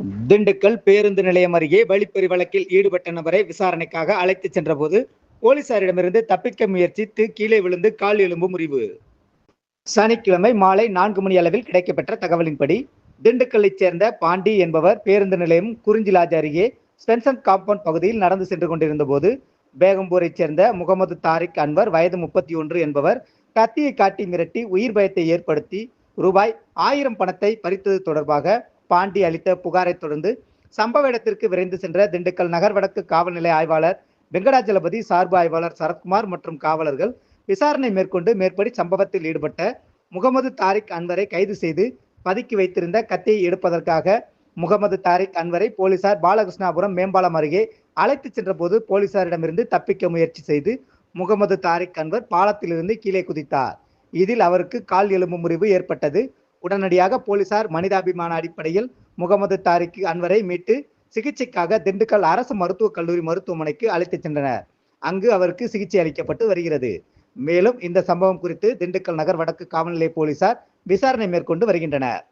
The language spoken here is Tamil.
திண்டுக்கல் பேருந்து நிலையம் அருகே வழிப்பறி வழக்கில் ஈடுபட்ட நபரை விசாரணைக்காக அழைத்துச் சென்றபோது போலீசாரிடமிருந்து தப்பிக்க முயற்சித்து கீழே விழுந்து கால் எலும்பு முறிவு. சனிக்கிழமை மாலை நான்கு மணி அளவில் கிடைக்கப்பெற்ற தகவலின்படி திண்டுக்கல்லைச் சேர்ந்த பாண்டி என்பவர் பேருந்து நிலையம் குறிஞ்சிலாஜ் அருகே ஸ்பென்சன் காம்பவுண்ட் பகுதியில் நடந்து சென்று கொண்டிருந்த போது பேகம்பூரைச் சேர்ந்த முகமது தாரிக் அன்வர் வயது முப்பத்தி ஒன்று என்பவர் கத்தியை காட்டி மிரட்டி உயிர் பயத்தை ஏற்படுத்தி ரூபாய் ஆயிரம் பணத்தை பறித்தது தொடர்பாக பாண்டி அளித்த புகாரை தொடர்ந்து சம்பவ இடத்திற்கு விரைந்து சென்ற திண்டுக்கல் நகர் வடக்கு காவல் நிலைய ஆய்வாளர் வெங்கடாஜலபதி சார்பு ஆய்வாளர் சரத்குமார் மற்றும் காவலர்கள் விசாரணை மேற்கொண்டு மேற்படி சம்பவத்தில் ஈடுபட்ட முகமது தாரிக் அன்வரை கைது செய்து பதுக்கி வைத்திருந்த கத்தியை எடுப்பதற்காக முகமது தாரிக் அன்வரை போலீசார் பாலகிருஷ்ணாபுரம் மேம்பாலம் அருகே அழைத்துச் சென்றபோது போலீசாரிடமிருந்து தப்பிக்க முயற்சி செய்து முகமது தாரிக் அன்வர் பாலத்திலிருந்து கீழே குதித்தார். இதில் அவருக்கு கால் எலும்பு முறிவு ஏற்பட்டது. உடனடியாக போலீசார் மனிதாபிமான அடிப்படையில் முகமது தாரிக் அன்வரை மீட்டு சிகிச்சைக்காக திண்டுக்கல் அரசு மருத்துவக் கல்லூரி மருத்துவமனைக்கு அழைத்துச் சென்றனர். அங்கு அவருக்கு சிகிச்சை அளிக்கப்பட்டு வருகிறது. மேலும் இந்த சம்பவம் குறித்து திண்டுக்கல் நகர் வடக்கு காவல்நிலைய போலீசார் விசாரணை மேற்கொண்டு வருகின்றனர்.